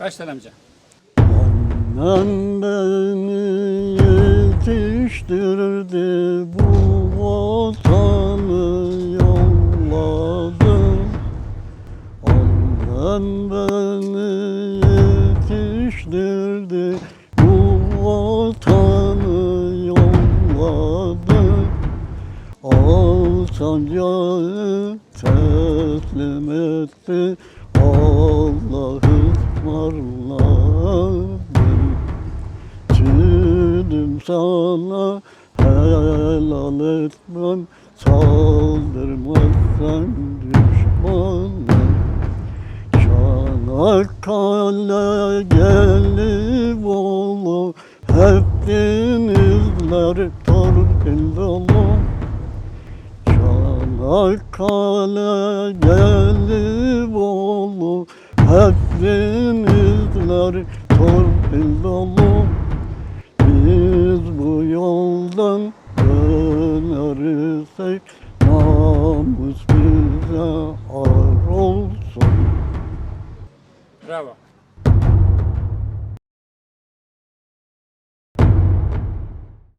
Baştan amca. Annem beni yetiştirdi bu vatanı yolladı Annem beni yetiştirdi bu vatanı yolladı Al sancağı teslim etti Allah'ı ısmarladım Çiğdim sana helal etmem. Saldırmazsan düşmanım. Çanakkale Gelibolu Hep denizler torpil dolu Çanakkale Gelibolu denizler torpil dolu Biz bu yoldan dönerirsek Namus bize ar olsun Bravo.